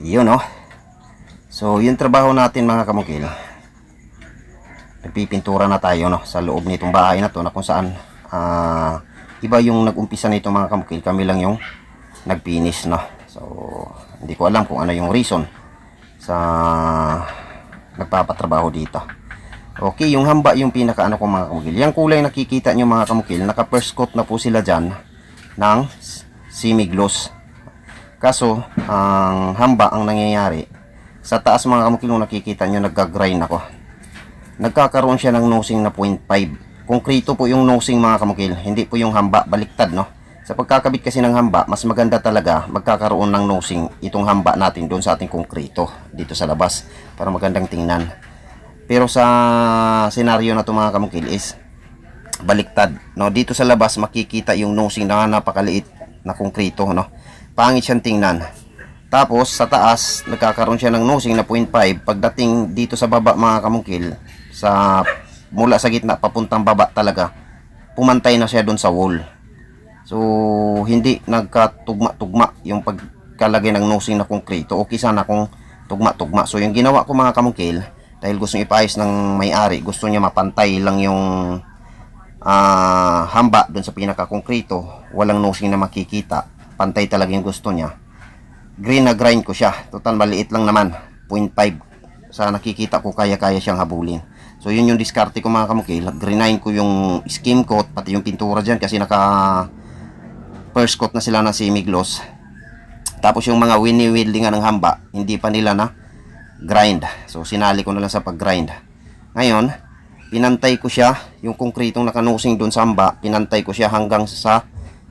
Yun no. So, yung trabaho natin mga kamukil. Nagpipintura na tayo no sa loob nitong bahay na to na kung saan ah, iba yung nag-umpisa nito mga kamukil. Kami lang yung nag-finish no. So, hindi ko alam kung ano yung reason sa nagpapatrabaho dito. Okay, yung hamba yung pinaka ano ko mga kamukil. Yung kulay nakikita nyo mga kamukil, naka first coat na po sila dyan ng semi-gloss. Kaso, ang hamba ang nangyayari, sa taas mga kamukil nung nakikita nyo, nagka-grind ako. Nagkakaroon siya ng nosing na 0.5. Konkrito po yung nosing mga kamukil, hindi po yung hamba, baliktad no. Sa pagkakabit kasi ng hamba, mas maganda talaga magkakaroon ng nosing itong hamba natin doon sa ating konkrito dito sa labas para magandang tingnan. Pero sa senaryo na to mga kamukil is baliktad. No, dito sa labas makikita yung nosing na napakaliit na konkrito, no. Pangit siyang tingnan. Tapos sa taas nagkakaroon siya ng nosing na 0.5. Pagdating dito sa baba mga kamukil, sa mula sa gitna papuntang baba talaga, pumantay na siya doon sa wall. So hindi nagkatugma-tugma yung pagkalagay ng nosing na konkrito. Okay sana kung tugma-tugma. So yung ginawa ko mga kamukil, dahil gusto niya ipaayos ng may-ari, gusto niya mapantay lang yung ah, hamba doon sa pinaka-konkrito, walang nosing na makikita, pantay talaga yung gusto niya. Green na grind ko siya, total maliit lang naman, 0.5. Sa nakikita ko kaya-kaya siyang habulin. So yun yung diskarte ko mga kamukil, greenine ko yung skim coat, pati yung pintura dyan kasi naka first coat na sila ng semi-gloss. Tapos yung mga wini-wieldingan ng hamba, hindi pa nila na grind. So sinali ko na lang sa pag-grind. Ngayon, pinantay ko siya, yung konkretong nakanusing doon sa hamba, pinantay ko siya hanggang sa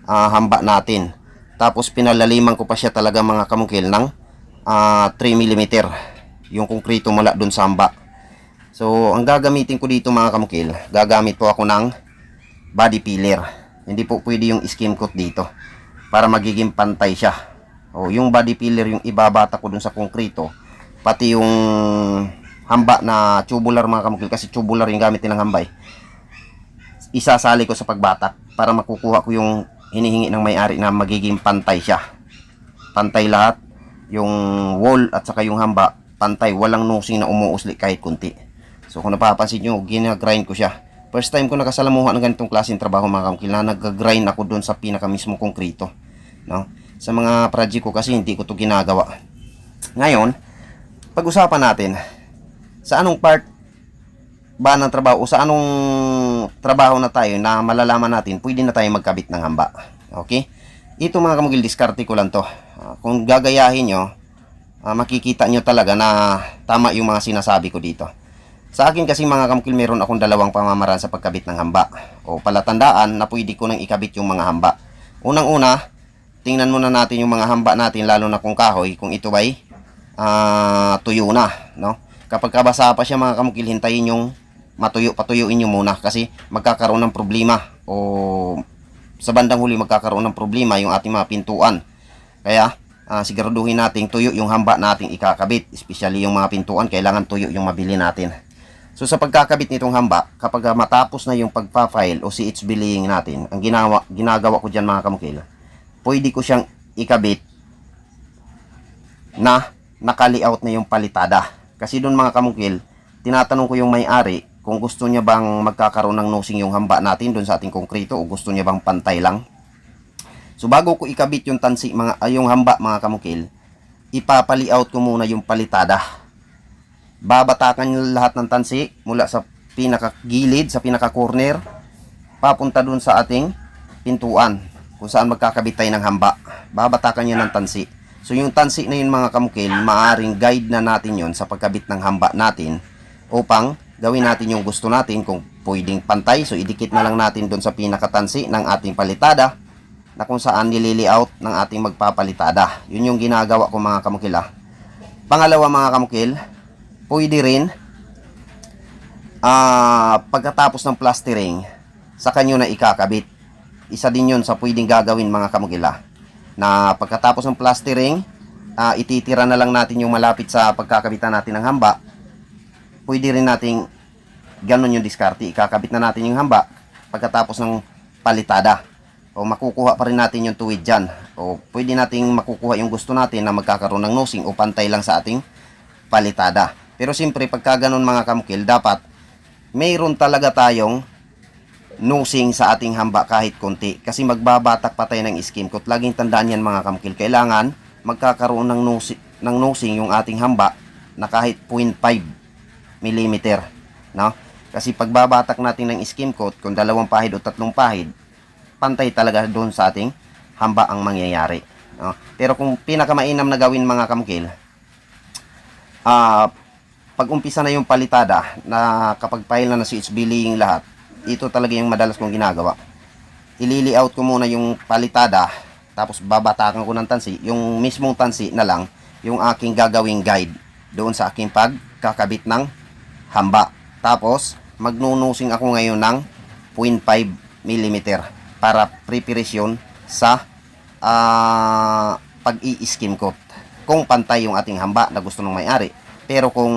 ah, hamba natin. Tapos pinalaliman ko pa siya talaga mga kamukil ng ah, 3 mm yung konkreto mula doon sa hamba. So, ang gagamitin ko dito mga kamukil, gagamit po ako ng body peeler. Hindi po pwede yung skim coat dito para magiging pantay siya. O, yung body peeler yung ibabata ko dun sa konkreto, pati yung hamba na tubular mga kamukil kasi tubular yung gamit nilang hambay. Isasali ko sa pagbatak para makukuha ko yung hinihingi ng may-ari na magiging pantay siya. Pantay lahat, yung wall at saka yung hamba, pantay, walang nosing na umuusli kahit kunti. So kung napapansin nyo, ginagrind ko siya. First time ko nakasalamuha ng ganitong klaseng trabaho mga kamukil na nag-grind ako doon sa pinaka mismo konkreto. No? Sa mga project ko kasi hindi ko to ginagawa. Ngayon, pag-usapan natin sa anong part ba ng trabaho o sa anong trabaho na tayo na malalaman natin pwede na tayo magkabit ng hamba. Okay? Ito mga kamugil, diskarte ko lang to. Ah, kung gagayahin nyo, ah, makikita nyo talaga na tama yung mga sinasabi ko dito. Sa akin kasi mga kamukil, meron akong dalawang pamamaraan sa pagkabit ng hamba. O palatandaan na pwede ko nang ikabit yung mga hamba. Unang-una, tingnan muna natin yung mga hamba natin, lalo na kung kahoy, kung ito ay ah, tuyo na. No? Kapag kabasa pa siya mga kamukil, hintayin yung matuyo, patuyuin nyo muna kasi magkakaroon ng problema o sa bandang huli magkakaroon ng problema yung ating mga pintuan. Kaya ah, siguraduhin natin tuyo yung hamba nating ikakabit, especially yung mga pintuan, kailangan tuyo yung mabili natin. So sa pagkakabit nitong hamba, kapag matapos na yung pagpa-file o CH billing natin, ang ginawa, ginagawa ko diyan mga kamukil, pwede ko siyang ikabit na naka-layout na yung palitada. Kasi doon mga kamukil, tinatanong ko yung may-ari kung gusto niya bang magkakaroon ng nosing yung hamba natin doon sa ating konkreto o gusto niya bang pantay lang. So bago ko ikabit yung tansi mga ay, yung hamba mga kamukil, ipapali-out ko muna yung palitada. Babatakan yung lahat ng tansi mula sa pinakagilid, sa pinaka-corner, papunta doon sa ating pintuan kung saan magkakabit tayo ng hamba. Babatakan niya ng tansi. So yung tansi na yun mga kamukil, maaring guide na natin yon sa pagkabit ng hamba natin upang gawin natin yung gusto natin kung pwedeng pantay. So idikit na lang natin doon sa pinakatansi ng ating palitada na kung saan nililiaut ng ating magpapalitada. Yun yung ginagawa ko mga kamukil ah. Pangalawa mga kamukil, pwede rin ah pagkatapos ng plastering, sa kanyo na ikakabit. Isa din yun sa pwedeng gagawin mga kamukila. Na pagkatapos ng plastering, ah, ititira na lang natin yung malapit sa pagkakabitan natin ng hamba. Pwede rin nating ganun yung diskarte. Ikakabit na natin yung hamba pagkatapos ng palitada. o makukuha pa rin natin yung tuwid dyan. O pwede nating makukuha yung gusto natin na magkakaroon ng nosing o pantay lang sa ating palitada. Pero siyempre, pagka ganun mga kamukil, dapat mayroon talaga tayong nosing sa ating hamba kahit konti. Kasi magbabatak pa tayo ng skim coat. Laging tandaan yan mga kamukil. Kailangan magkakaroon ng nosing, ng nosing yung ating hamba na kahit 0.5 mm. No? Kasi pagbabatak natin ng skim coat, kung dalawang pahid o tatlong pahid, pantay talaga doon sa ating hamba ang mangyayari. No? Pero kung pinakamainam na gawin mga kamukil, ah pag umpisa na yung palitada na kapag file na na switch billing lahat, ito talaga yung madalas kong ginagawa. Ilili-out ko muna yung palitada, tapos babatakan ko ng tansi, yung mismong tansi na lang, yung aking gagawing guide doon sa aking pagkakabit ng hamba. Tapos, magnunusing ako ngayon ng 0.5 mm para preparation sa ah, pag-i-skim coat. Kung pantay yung ating hamba na gusto ng may-ari. Pero kung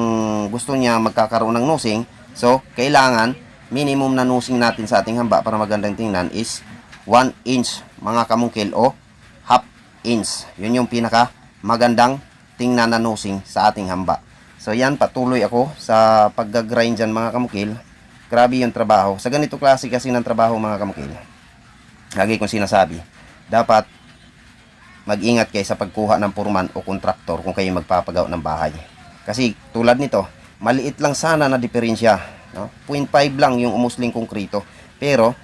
gusto niya magkakaroon ng nosing, so kailangan minimum na nosing natin sa ating hamba para magandang tingnan is 1 inch mga kamungkil o half inch. Yun yung pinaka magandang tingnan na nosing sa ating hamba. So yan, patuloy ako sa pag-grind dyan mga kamukil. Grabe yung trabaho. Sa ganito klase kasi ng trabaho mga kamukil. Lagi kong sinasabi, dapat mag-ingat kayo sa pagkuha ng purman o kontraktor kung kayo magpapagaw ng bahay. Kasi tulad nito, maliit lang sana na diferensya. No? 0.5 lang yung umusling konkrito. Pero,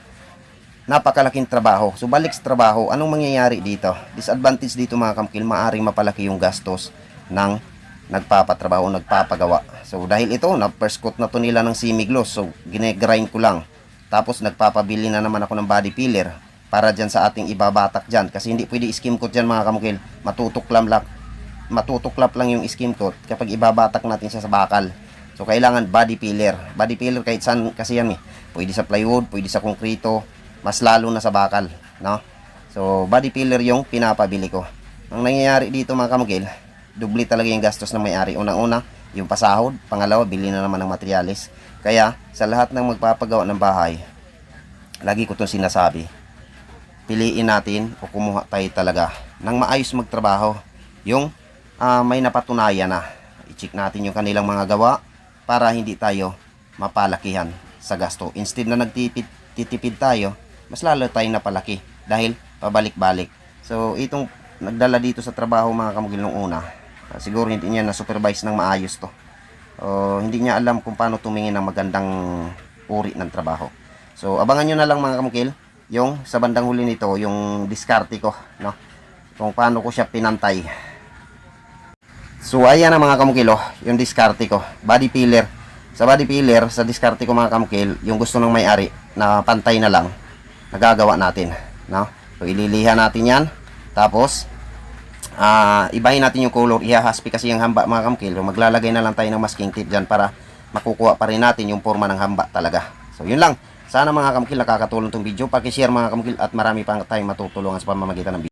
napakalaking trabaho. So, balik sa trabaho, anong mangyayari dito? Disadvantage dito mga kamkil, maaring mapalaki yung gastos ng nagpapatrabaho, nagpapagawa. So, dahil ito, na first coat na to nila ng semigloss. So, ginegrind ko lang. Tapos, nagpapabili na naman ako ng body filler para dyan sa ating ibabatak dyan. Kasi hindi pwede skim coat dyan mga kamukil. Matutuklap lang, matutuklap lang yung skim coat kapag ibabatak natin siya sa bakal. So, kailangan body filler. Body filler kahit saan kasi yan eh. Pwede sa plywood, pwede sa konkrito, mas lalo na sa bakal. No? So, body filler yung pinapabili ko. Ang nangyayari dito mga kamukil, dubli talaga yung gastos ng may-ari. Unang-una, yung pasahod. Pangalawa, bili na naman ng materyales. Kaya, sa lahat ng magpapagawa ng bahay, lagi ko itong sinasabi, piliin natin o kumuha tayo talaga ng maayos magtrabaho. Yung ah, may napatunayan na. I-check natin yung kanilang mga gawa para hindi tayo mapalakihan sa gasto. Instead na nagtitipid tayo, mas lalo tayong napalaki dahil pabalik-balik. So, itong nagdala dito sa trabaho mga kamugil nung una, ah, siguro hindi niya na-supervise ng maayos to. O, hindi niya alam kung paano tumingin ng magandang uri ng trabaho. So, abangan nyo na lang mga kamukil, yung sa bandang huli nito, yung diskarte ko, no? Kung paano ko siya pinantay. So, ayan na mga kamukil, oh, yung diskarte ko. Body filler. Sa body filler, sa diskarte ko mga kamukil, yung gusto ng may-ari na pantay na lang, nagagawa natin, no? So, ililiha natin yan. Tapos, ah ibahin natin yung color. Ihahaspi kasi yung hamba mga kamukil. So, maglalagay na lang tayo ng masking tape dyan para makukuha pa rin natin yung forma ng hamba talaga. So, yun lang. Sana mga kamukil nakakatulong tong video. Pakishare mga kamukil at marami pa tayong matutulungan sa pamamagitan ng video.